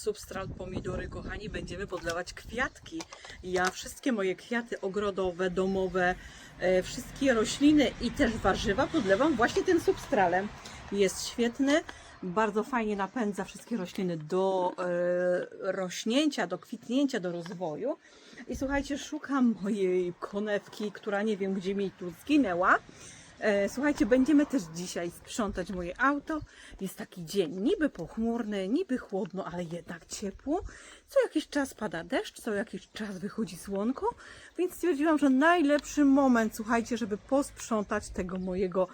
substrat pomidory, kochani, będziemy podlewać kwiatki. Ja wszystkie moje kwiaty ogrodowe, domowe, e, wszystkie rośliny i też warzywa podlewam właśnie tym substralem. Jest świetny, bardzo fajnie napędza wszystkie rośliny do e, rośnięcia, do kwitnięcia, do rozwoju. I słuchajcie, szukam mojej konewki, która nie wiem gdzie mi tu zginęła. E, Słuchajcie, będziemy też dzisiaj sprzątać moje auto. Jest taki dzień niby pochmurny, niby chłodno, ale jednak ciepło. Co jakiś czas pada deszcz, co jakiś czas wychodzi słonko, więc stwierdziłam, że najlepszy moment, słuchajcie, żeby posprzątać tego mojego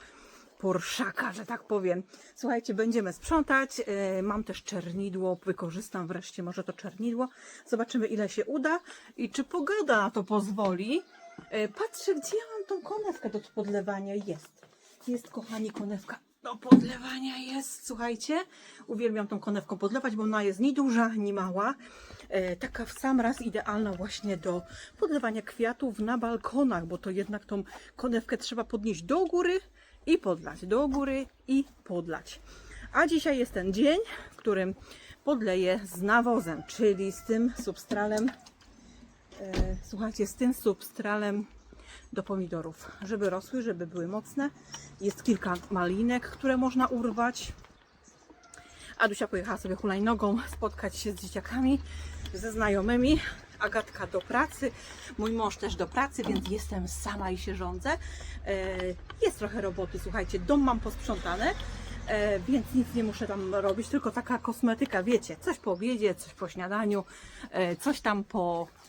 porszaka, że tak powiem. Słuchajcie, będziemy sprzątać. E, Mam też czernidło, wykorzystam wreszcie może to czernidło. Zobaczymy, ile się uda i czy pogoda na to pozwoli. E, Patrzę, gdzie ja mam tą konewkę do podlewania. Jest. Jest, kochani, konewka do podlewania jest. Słuchajcie, uwielbiam tą konewką podlewać, bo ona jest ni duża, ni mała. E, taka w sam raz idealna właśnie do podlewania kwiatów na balkonach, bo to jednak tą konewkę trzeba podnieść do góry i podlać, do góry i podlać. A dzisiaj jest ten dzień, w którym podleję z nawozem, czyli z tym substralem słuchajcie, z tym substralem do pomidorów, żeby rosły, żeby były mocne. Jest kilka malinek, które można urwać. Adusia pojechała sobie hulajnogą spotkać się z dzieciakami, ze znajomymi. Agatka do pracy, mój mąż też do pracy, więc jestem sama i się rządzę. E, Jest trochę roboty, słuchajcie, dom mam posprzątane, e, więc nic nie muszę tam robić, tylko taka kosmetyka, wiecie, coś po obiedzie, coś po śniadaniu, e, coś tam po e,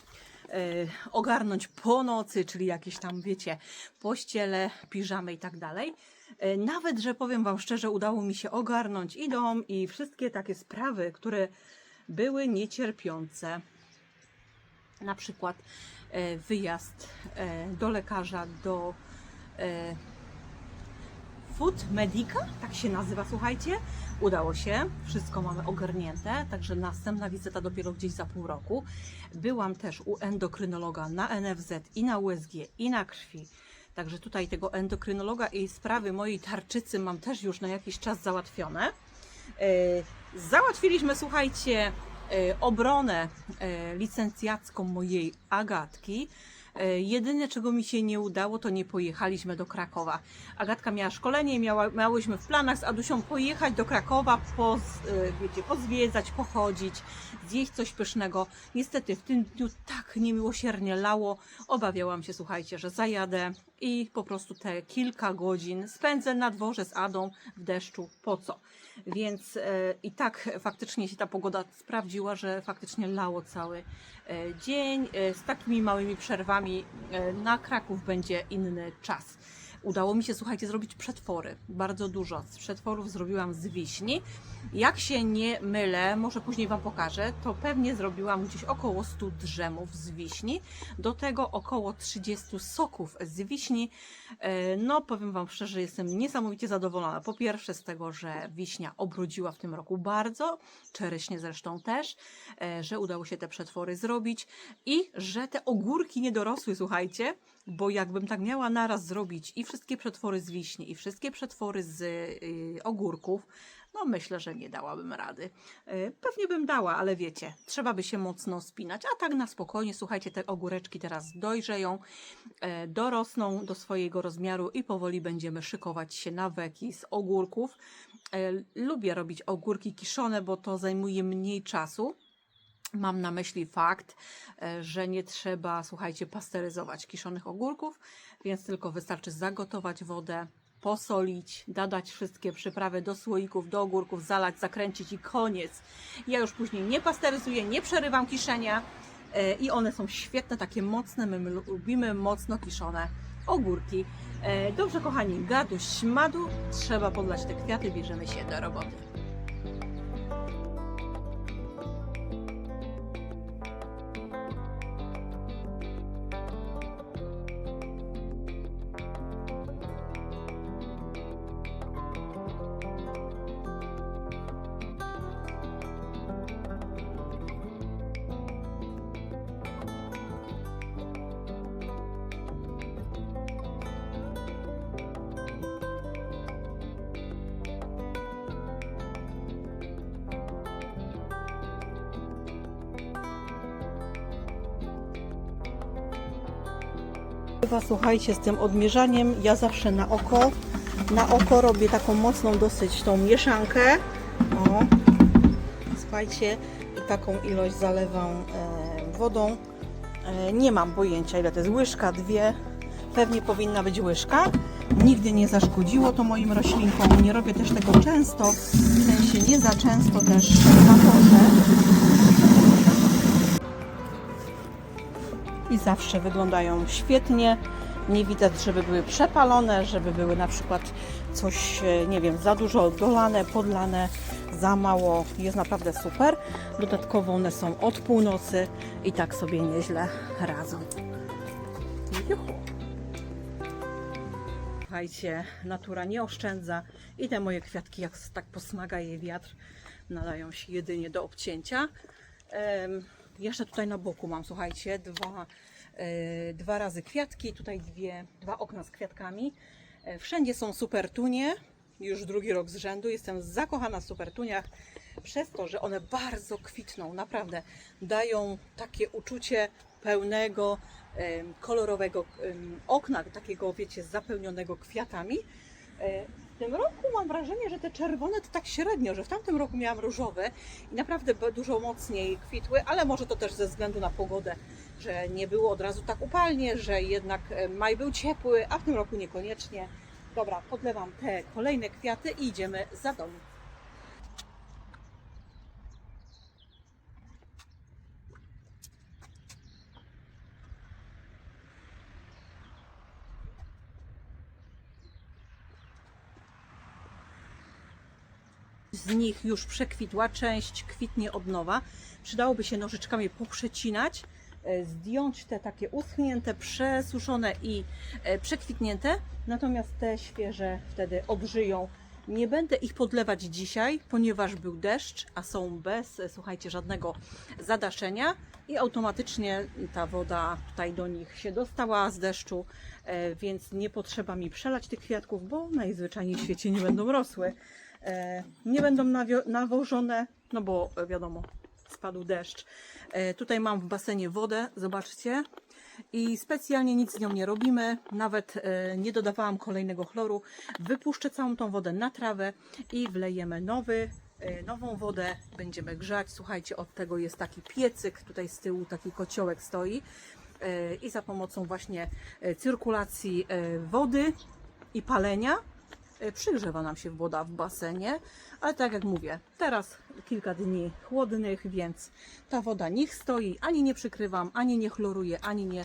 ogarnąć po nocy, czyli jakieś tam, wiecie, pościele, piżamy i tak dalej. E, Nawet, że powiem Wam szczerze, udało mi się ogarnąć i dom, i wszystkie takie sprawy, które były niecierpiące. Na przykład e, wyjazd do lekarza, do Food Medica, tak się nazywa, słuchajcie. Udało się, wszystko mamy ogarnięte, także następna wizyta dopiero gdzieś za pół roku. Byłam też u endokrynologa na NFZ i na USG i na krwi. Także tutaj tego endokrynologa i sprawy mojej tarczycy mam też już na jakiś czas załatwione. E, Załatwiliśmy, słuchajcie, e, obronę e, licencjacką mojej Agatki. E, Jedyne, czego mi się nie udało, to nie pojechaliśmy do Krakowa. Agatka miała szkolenie, miała, miałyśmy w planach z Adusią pojechać do Krakowa, poz, e, wiecie, pozwiedzać, pochodzić, zjeść coś pysznego. Niestety w tym dniu tak niemiłosiernie lało. Obawiałam się, słuchajcie, że zajadę i po prostu te kilka godzin spędzę na dworze z Adą w deszczu. Po co? Więc e, i tak faktycznie się ta pogoda sprawdziła, że faktycznie lało cały dzień. E, z takimi małymi przerwami e, na Kraków będzie inny czas. Udało mi się, słuchajcie, zrobić przetwory. Bardzo dużo. Z przetworów zrobiłam z wiśni. Jak się nie mylę, może później Wam pokażę, to pewnie zrobiłam gdzieś około 100 drzemów z wiśni. Do tego około 30 soków z wiśni. E, No, powiem Wam szczerze, jestem niesamowicie zadowolona. Po pierwsze z tego, że wiśnia obrodziła w tym roku bardzo, czereśnie zresztą też, e, że udało się te przetwory zrobić i że te ogórki nie dorosły, słuchajcie, bo jakbym tak miała naraz zrobić i wszystkie przetwory z wiśni, i wszystkie przetwory z y, ogórków, no myślę, że nie dałabym rady. Y, Pewnie bym dała, ale wiecie, trzeba by się mocno spinać, a tak na spokojnie, słuchajcie, te ogóreczki teraz dojrzeją, e, dorosną do swojego rozmiaru i powoli będziemy szykować się na weki z ogórków. E, Lubię robić ogórki kiszone, bo to zajmuje mniej czasu. Mam na myśli fakt, e, że nie trzeba, słuchajcie, pasteryzować kiszonych ogórków, więc tylko wystarczy zagotować wodę, posolić, dodać wszystkie przyprawy do słoików, do ogórków, zalać, zakręcić i koniec. Ja już później nie pasteryzuję, nie przerywam kiszenia e, i one są świetne, takie mocne, my lubimy mocno kiszone ogórki. E, Dobrze, kochani, gadu, śmadu, trzeba podlać te kwiaty, bierzemy się do roboty. Słuchajcie, z tym odmierzaniem. Ja zawsze na oko, na oko robię taką mocną dosyć tą mieszankę. O, słuchajcie, i taką ilość zalewam e, wodą. E, nie mam pojęcia, ile to jest łyżka, dwie. Pewnie powinna być łyżka. Nigdy nie zaszkodziło to moim roślinkom. Nie robię też tego często, w sensie nie za często też na porze. I zawsze wyglądają świetnie. Nie widać, żeby były przepalone, żeby były na przykład coś, e, nie wiem, za dużo dolane, podlane, za mało. Jest naprawdę super. Dodatkowo one są od północy i tak sobie nieźle radzą. Juhu. Słuchajcie, natura nie oszczędza i te moje kwiatki, jak tak posmaga je wiatr, nadają się jedynie do obcięcia. Em, jeszcze tutaj na boku mam, słuchajcie, dwa, e, dwa razy kwiatki, tutaj dwie, dwa okna z kwiatkami. E, Wszędzie są super tunie, już drugi rok z rzędu. Jestem zakochana w super tuniach przez to, że one bardzo kwitną, naprawdę dają takie uczucie pełnego, kolorowego okna, takiego wiecie, zapełnionego kwiatami. E, W tym roku mam wrażenie, że te czerwone to tak średnio, że w tamtym roku miałam różowe i naprawdę dużo mocniej kwitły, ale może to też ze względu na pogodę, że nie było od razu tak upalnie, że jednak e, maj był ciepły, a w tym roku niekoniecznie. Dobra, podlewam te kolejne kwiaty i idziemy za dom. Z nich już przekwitła, część kwitnie od nowa. Przydałoby się nożyczkami poprzecinać, e, zdjąć te takie uschnięte, przesuszone i e, przekwitnięte, natomiast te świeże wtedy odżyją. Nie będę ich podlewać dzisiaj, ponieważ był deszcz, a są bez, e, słuchajcie, żadnego zadaszenia i automatycznie ta woda tutaj do nich się dostała z deszczu, więc nie potrzeba mi przelać tych kwiatków, bo najzwyczajniej w świecie nie będą rosły. E, nie będą nawożone, no bo e, wiadomo, spadł deszcz. E, tutaj mam w basenie wodę, zobaczcie. I specjalnie nic z nią nie robimy, nawet nie dodawałam kolejnego chloru. Wypuszczę całą tą wodę na trawę i wlejemy nowy, nową wodę. Będziemy grzać. Słuchajcie, od tego jest taki piecyk, tutaj z tyłu taki kociołek stoi. I za pomocą właśnie cyrkulacji wody i palenia przygrzewa nam się woda w basenie, ale tak jak mówię, teraz kilka dni chłodnych, więc ta woda niech stoi, ani nie przykrywam, ani nie chloruję, ani nie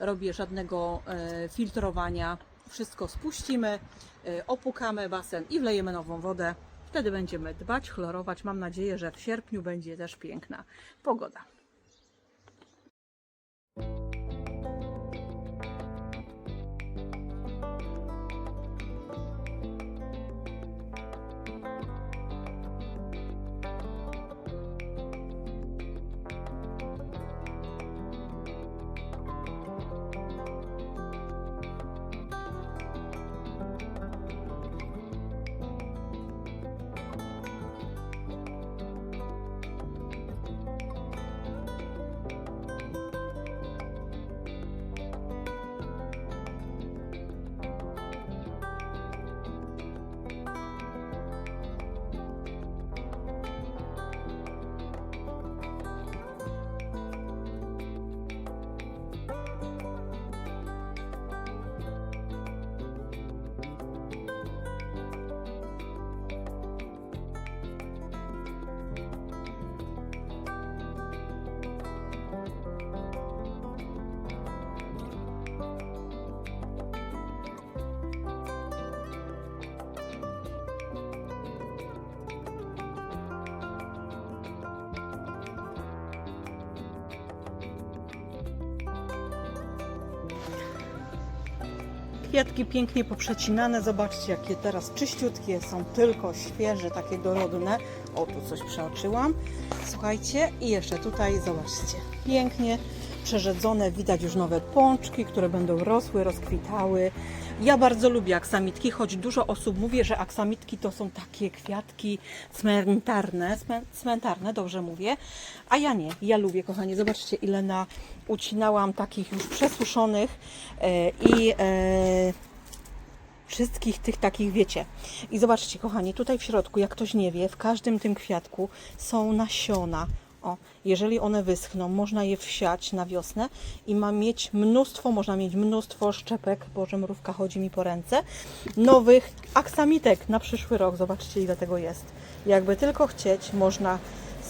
robię żadnego e, filtrowania. Wszystko spuścimy, e, opukamy basen i wlejemy nową wodę. Wtedy będziemy dbać, chlorować. Mam nadzieję, że w sierpniu będzie też piękna pogoda. Kwiatki pięknie poprzecinane. Zobaczcie, jakie teraz czyściutkie są, tylko świeże, takie dorodne. O, tu coś przeoczyłam. Słuchajcie, i jeszcze tutaj, zobaczcie, pięknie przerzedzone, widać już nowe pączki, które będą rosły, rozkwitały. Ja bardzo lubię aksamitki, choć dużo osób mówi, że aksamitki to są takie kwiatki cmentarne, cme- cmentarne, dobrze mówię, a ja nie, ja lubię, kochani, zobaczcie ile na ucinałam takich już przesuszonych e, i e, wszystkich tych takich, wiecie. I zobaczcie, kochani, tutaj w środku, jak ktoś nie wie, w każdym tym kwiatku są nasiona. O, jeżeli one wyschną, można je wsiać na wiosnę i ma mieć mnóstwo, można mieć mnóstwo szczepek, Boże, mrówka chodzi mi po ręce, nowych aksamitek na przyszły rok. Zobaczcie, ile tego jest. Jakby tylko chcieć, można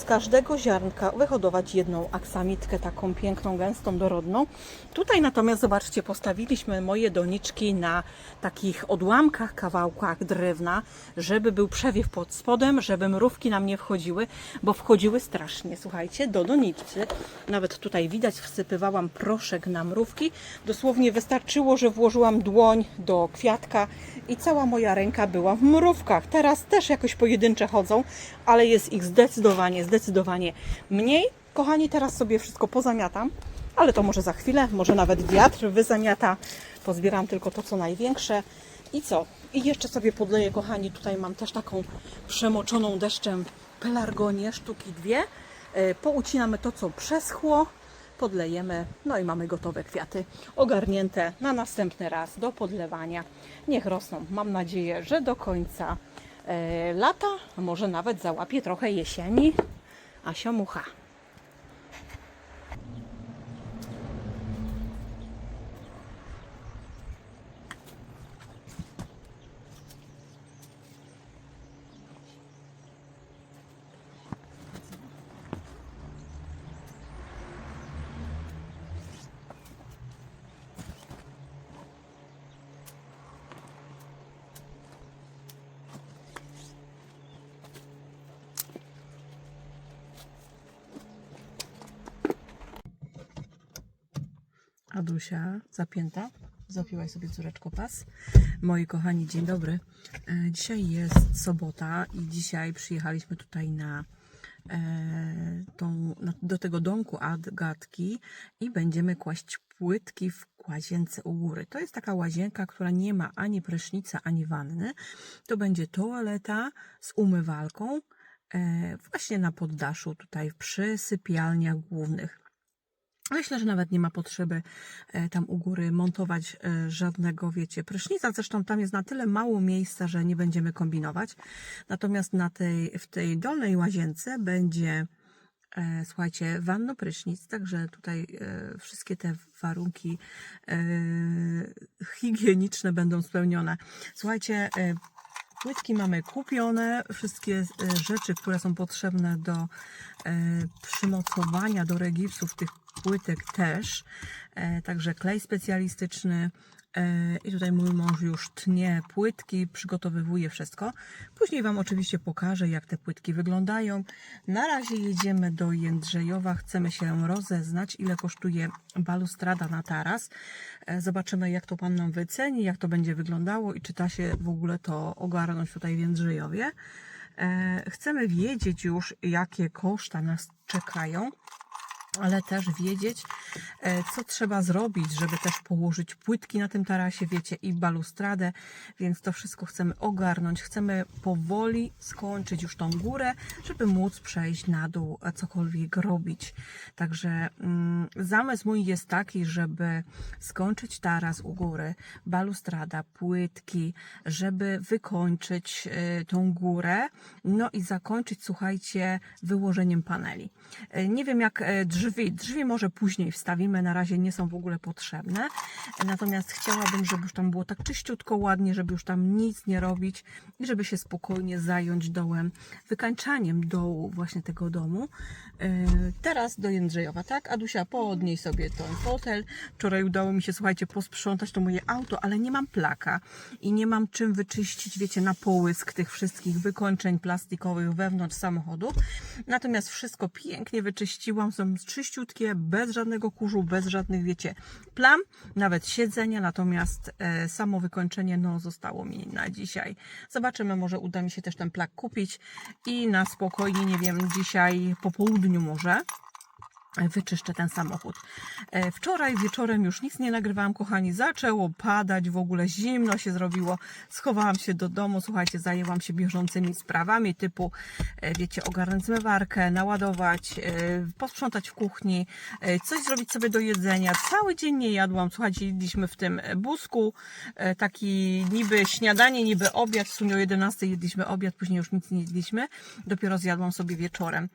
z każdego ziarnka wyhodować jedną aksamitkę, taką piękną, gęstą, dorodną. Tutaj natomiast, zobaczcie, postawiliśmy moje doniczki na takich odłamkach, kawałkach drewna, żeby był przewiew pod spodem, żeby mrówki nam nie wchodziły, bo wchodziły strasznie, słuchajcie, do doniczki. Nawet tutaj widać, wsypywałam proszek na mrówki. Dosłownie wystarczyło, że włożyłam dłoń do kwiatka i cała moja ręka była w mrówkach. Teraz też jakoś pojedyncze chodzą, ale jest ich zdecydowanie, zdecydowanie mniej. Kochani, teraz sobie wszystko pozamiatam, ale to może za chwilę, może nawet wiatr wyzamiata. Pozbieram tylko to, co największe. I co? I jeszcze sobie podleję, kochani, tutaj mam też taką przemoczoną deszczem pelargonię, sztuki dwie. E, Poucinamy to, co przeschło, podlejemy, no i mamy gotowe kwiaty ogarnięte na następny raz do podlewania. Niech rosną. Mam nadzieję, że do końca e, lata, może nawet załapie trochę jesieni. Asia Mucha. Adusia zapięta. Zapiłaś sobie córeczko pas. Moi kochani, dzień dobry. E, Dzisiaj jest sobota i dzisiaj przyjechaliśmy tutaj na, e, tą, do tego domku Agatki i będziemy kłaść płytki w łazience u góry. To jest taka łazienka, która nie ma ani prysznica, ani wanny. To będzie toaleta z umywalką e, właśnie na poddaszu tutaj przy sypialniach głównych. Myślę, że nawet nie ma potrzeby e, tam u góry montować e, żadnego, wiecie, prysznica. Zresztą tam jest na tyle mało miejsca, że nie będziemy kombinować. Natomiast na tej, w tej dolnej łazience będzie, e, słuchajcie, wanno prysznic, także tutaj e, wszystkie te warunki e, higieniczne będą spełnione. Słuchajcie, e, Płytki mamy kupione, wszystkie e, rzeczy, które są potrzebne do e, przymocowania, do regipsów tych płytek też. E, także klej specjalistyczny. E, I tutaj mój mąż już tnie płytki, przygotowywuje wszystko. Później Wam oczywiście pokażę, jak te płytki wyglądają. Na razie jedziemy do Jędrzejowa. Chcemy się rozeznać, ile kosztuje balustrada na taras. E, Zobaczymy, jak to Pan nam wyceni, jak to będzie wyglądało i czy da się w ogóle to ogarnąć tutaj w Jędrzejowie. E, Chcemy wiedzieć już, jakie koszta nas czekają, ale też wiedzieć, e, co trzeba zrobić, żeby też położyć płytki na tym tarasie, wiecie, i balustradę, więc to wszystko chcemy ogarnąć. Chcemy powoli skończyć już tą górę, żeby móc przejść na dół, a cokolwiek robić. Także mm, zamysł mój jest taki, żeby skończyć taras u góry, balustrada, płytki, żeby wykończyć y, tą górę, no i zakończyć, słuchajcie, wyłożeniem paneli. Y, Nie wiem jak y, drzwi, drzwi może później wstawimy, na razie nie są w ogóle potrzebne, natomiast chciałabym, żeby już tam było tak czyściutko, ładnie, żeby już tam nic nie robić i żeby się spokojnie zająć dołem, wykańczaniem dołu właśnie tego domu. Y, Teraz do Jędrzejowa, tak? Adusia, podnieś sobie ten fotel. Wczoraj udało mi się, słuchajcie, posprzątać to moje auto, ale nie mam plaka i nie mam czym wyczyścić, wiecie, na połysk tych wszystkich wykończeń plastikowych wewnątrz samochodu. Natomiast wszystko pięknie wyczyściłam, są czyściutkie, bez żadnego kurzu, bez żadnych, wiecie, plam, nawet siedzenia, natomiast e, samo wykończenie, no, zostało mi na dzisiaj. Zobaczymy, może uda mi się też ten plak kupić i na spokojnie, nie wiem, dzisiaj po południu może wyczyszczę ten samochód. E, Wczoraj wieczorem już nic nie nagrywałam, kochani. Zaczęło padać, w ogóle zimno się zrobiło. Schowałam się do domu, słuchajcie, zajęłam się bieżącymi sprawami typu, e, wiecie, ogarnąć zmywarkę, naładować, e, posprzątać w kuchni, coś zrobić sobie do jedzenia. Cały dzień nie jadłam, słuchajcie, jedliśmy w tym busku, taki niby śniadanie, niby obiad. W sumie o 11 jedliśmy obiad, później już nic nie jedliśmy. Dopiero zjadłam sobie wieczorem.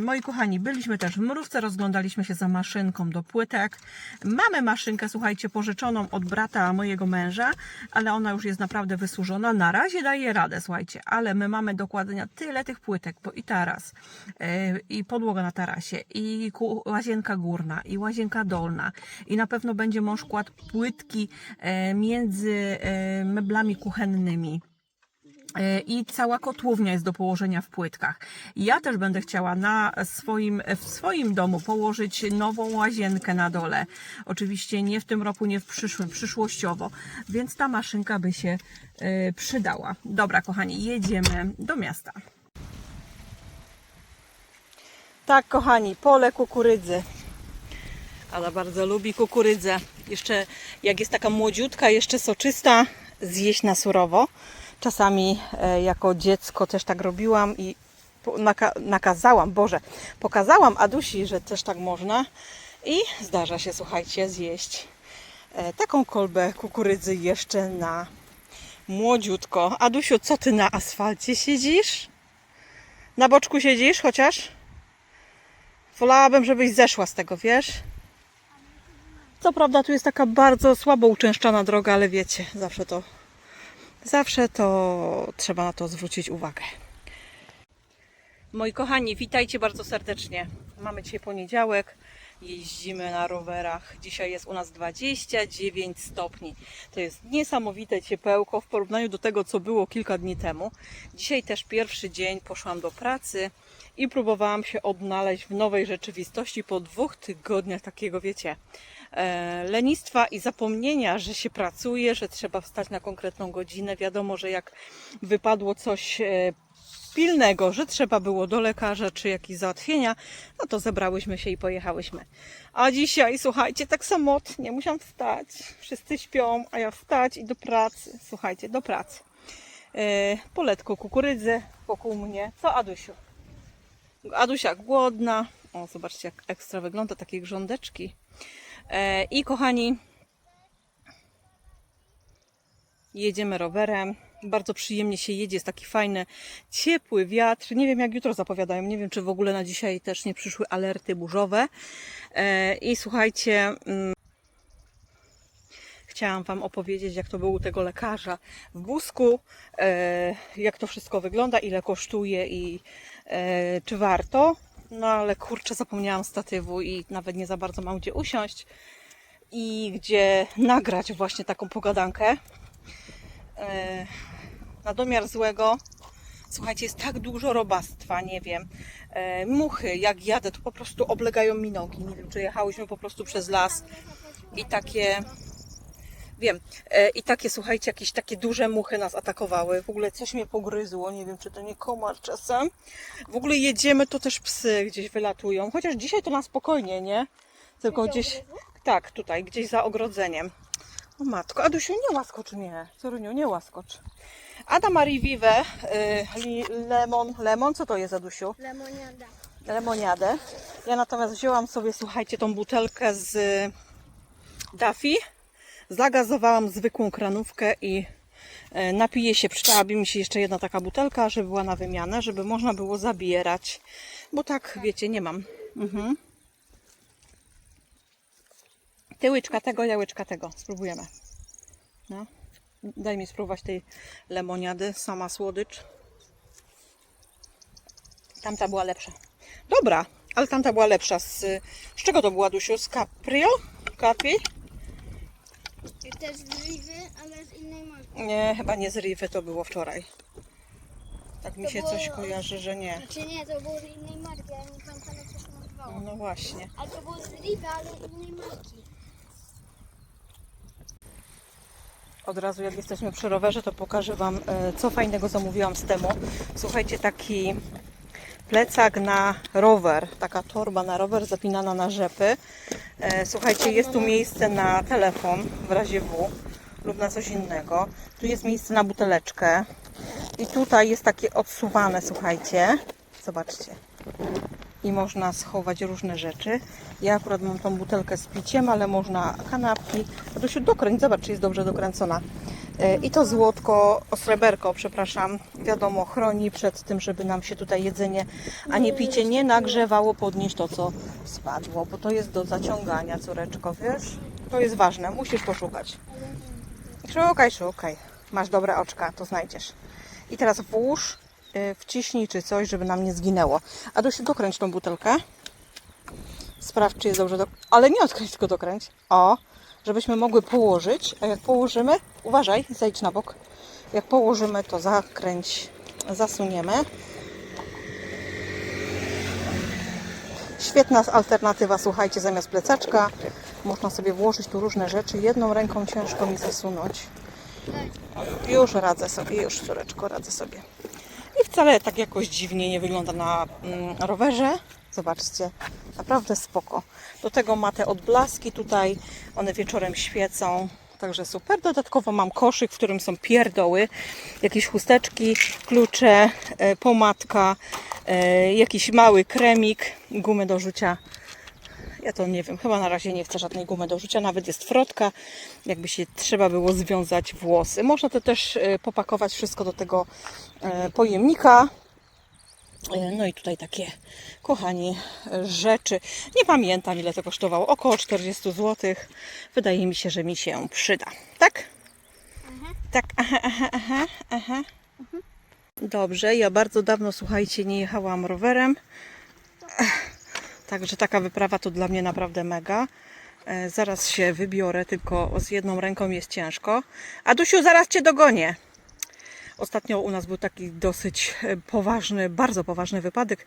Moi kochani, byliśmy też w mrówce, rozglądaliśmy się za maszynką do płytek. Mamy maszynkę, słuchajcie, pożyczoną od brata mojego męża, ale ona już jest naprawdę wysłużona. Na razie daje radę, słuchajcie, ale my mamy do kładzenia tyle tych płytek, bo i taras, e, i podłoga na tarasie, i łazienka górna, i łazienka dolna, i na pewno będzie mąż kładł płytki e, między e, meblami kuchennymi. E, i cała kotłownia jest do położenia w płytkach. Ja też będę chciała na swoim, w swoim domu położyć nową łazienkę na dole. Oczywiście nie w tym roku, nie w przyszłym, przyszłościowo, więc ta maszynka by się e, przydała. Dobra, kochani, jedziemy do miasta. Tak, kochani, pole kukurydzy. Ala bardzo lubi kukurydzę. Jeszcze jak jest taka młodziutka, jeszcze soczysta, zjeść na surowo. Czasami e, jako dziecko też tak robiłam i naka nakazałam, Boże, pokazałam Adusi, że też tak można. I zdarza się, słuchajcie, zjeść e, taką kolbę kukurydzy jeszcze na młodziutko. Adusiu, co ty na asfalcie siedzisz? Na boczku siedzisz chociaż? Wolałabym, żebyś zeszła z tego, wiesz? Co prawda tu jest taka bardzo słabo uczęszczana droga, ale wiecie, zawsze to zawsze to trzeba na to zwrócić uwagę. Moi kochani, witajcie bardzo serdecznie. Mamy dzisiaj poniedziałek, jeździmy na rowerach. Dzisiaj jest u nas 29 stopni. To jest niesamowite ciepełko w porównaniu do tego, co było kilka dni temu. Dzisiaj też pierwszy dzień poszłam do pracy i próbowałam się odnaleźć w nowej rzeczywistości po dwóch tygodniach takiego, wiecie, lenistwa i zapomnienia, że się pracuje, że trzeba wstać na konkretną godzinę. Wiadomo, że jak wypadło coś e, pilnego, że trzeba było do lekarza czy jakieś załatwienia, no to zebrałyśmy się i pojechałyśmy. A dzisiaj, słuchajcie, tak samotnie, musiałam wstać. Wszyscy śpią, a ja wstać i do pracy. Słuchajcie, do pracy. E, poletko kukurydzy wokół mnie. Co, Adusiu? Adusia głodna. O, zobaczcie, jak ekstra wygląda, takie grządeczki. E, I kochani, jedziemy rowerem. Bardzo przyjemnie się jedzie, jest taki fajny, ciepły wiatr. Nie wiem, jak jutro zapowiadają. Nie wiem, czy w ogóle na dzisiaj też nie przyszły alerty burzowe. E, I słuchajcie, mm, chciałam Wam opowiedzieć, jak to było u tego lekarza w Busku, e, jak to wszystko wygląda, ile kosztuje i czy warto. No ale kurczę, zapomniałam statywu i nawet nie za bardzo mam gdzie usiąść i gdzie nagrać właśnie taką pogadankę. E, na domiar złego, słuchajcie, jest tak dużo robactwa, nie wiem. E, muchy, jak jadę, to po prostu oblegają mi nogi. Nie wiem, czy jechałyśmy po prostu przez las i takie Wiem. E, I takie, słuchajcie, jakieś takie duże muchy nas atakowały. W ogóle coś mnie pogryzło. Nie wiem, czy to nie komar czasem. W ogóle jedziemy, to też psy gdzieś wylatują. Chociaż dzisiaj to na spokojnie, nie? Tylko gdzieś... Tak, tutaj, gdzieś za ogrodzeniem. O matko, Adusiu, nie łaskocz mnie. Coruniu, nie łaskocz. Ada Marie Vive, y, lemon, lemon, co to jest, Adusiu? Lemoniada. lemoniadę. Ja natomiast wzięłam sobie, słuchajcie, tą butelkę z Daffy. Zagazowałam zwykłą kranówkę i e, napiję się. Przydałaby mi się jeszcze jedna taka butelka, żeby była na wymianę, żeby można było zabierać. Bo tak, wiecie, nie mam. Mhm. Ty łyczka tego, ja łyczka tego. Spróbujemy. No. Daj mi spróbować tej lemoniady. Sama słodycz. Tamta była lepsza. Dobra, ale tamta była lepsza. Z, z czego to była, Dusiu? Z Caprio? Capi? Też z Riwy, ale z innej marki. Nie, chyba nie z Riwy to było wczoraj. Tak mi To się było- coś kojarzy, że nie. Znaczy nie, to było z innej marki, ale nie pamiętam jak to się nazywało. No właśnie. Ale to było z Riwy, ale innej marki. Od razu jak jesteśmy przy rowerze, to pokażę Wam, e, co fajnego zamówiłam z temu. Słuchajcie, taki plecak na rower, taka torba na rower zapinana na rzepy. E, Słuchajcie, jest tu miejsce na telefon w razie W lub na coś innego. Tu jest miejsce na buteleczkę. I tutaj jest takie odsuwane, słuchajcie. Zobaczcie. I można schować różne rzeczy. Ja akurat mam tą butelkę z piciem, ale można kanapki. Adusiu, dokręć, zobacz, czy jest dobrze dokręcona. E, I to złotko, o sreberko, przepraszam, wiadomo, chroni przed tym, żeby nam się tutaj jedzenie, a nie picie nie nagrzewało podnieść to, co spadło, bo to jest do zaciągania, córeczko, wiesz? To jest ważne, musisz poszukać. Szukaj, szukaj. Masz dobre oczka, to znajdziesz. I teraz włóż, y, wciśnij czy coś, żeby nam nie zginęło. Adusiu, dokręć tą butelkę. Sprawdź, czy jest dobrze. Do... Ale nie odkręć, tylko dokręć. O, żebyśmy mogły położyć. A jak położymy, uważaj, zejdź na bok. Jak położymy, to zakręć, zasuniemy. Świetna alternatywa, słuchajcie, zamiast plecaczka można sobie włożyć tu różne rzeczy. Jedną ręką ciężko mi zasunąć. Już radzę sobie, już córeczko, radzę sobie. I wcale tak jakoś dziwnie nie wygląda na mm, rowerze. Zobaczcie, naprawdę spoko. Do tego ma te odblaski tutaj, one wieczorem świecą. Także super. Dodatkowo mam koszyk, w którym są pierdoły, jakieś chusteczki, klucze, e, pomadka, e, jakiś mały kremik, gumy do rzucia ja to nie wiem, chyba na razie nie chcę żadnej gumy do rzucia, nawet jest frotka, jakby się trzeba było związać włosy. Można to też e, popakować wszystko do tego pojemnika. E, No i tutaj takie, kochani, rzeczy. Nie pamiętam ile to kosztowało, około 40 zł. Wydaje mi się, że mi się przyda. Tak? Tak, aha, aha, aha, aha. Dobrze, ja bardzo dawno, słuchajcie, nie jechałam rowerem. Także taka wyprawa to dla mnie naprawdę mega. E, zaraz się wybiorę, tylko z jedną ręką jest ciężko. Adusiu, zaraz Cię dogonię. Ostatnio u nas był taki dosyć e, poważny, bardzo poważny wypadek,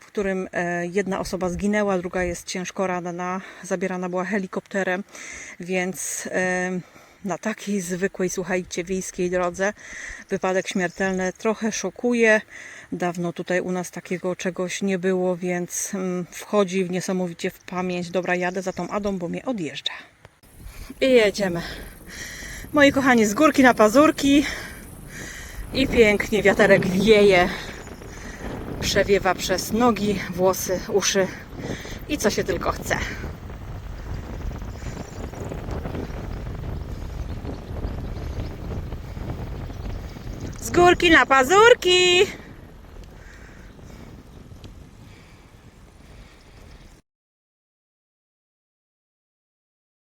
w którym e, jedna osoba zginęła, druga jest ciężko ranna, zabierana była helikopterem, więc e, na takiej zwykłej, słuchajcie, wiejskiej drodze wypadek śmiertelny trochę szokuje. Dawno tutaj u nas takiego czegoś nie było, więc mm, wchodzi w niesamowicie w pamięć. Dobra, jadę za tą Adą, bo mnie odjeżdża. I jedziemy. Moi kochani, z górki na pazurki. I pięknie wiaterek wieje. Przewiewa przez nogi, włosy, uszy i co się tylko chce. Z górki na pazurki!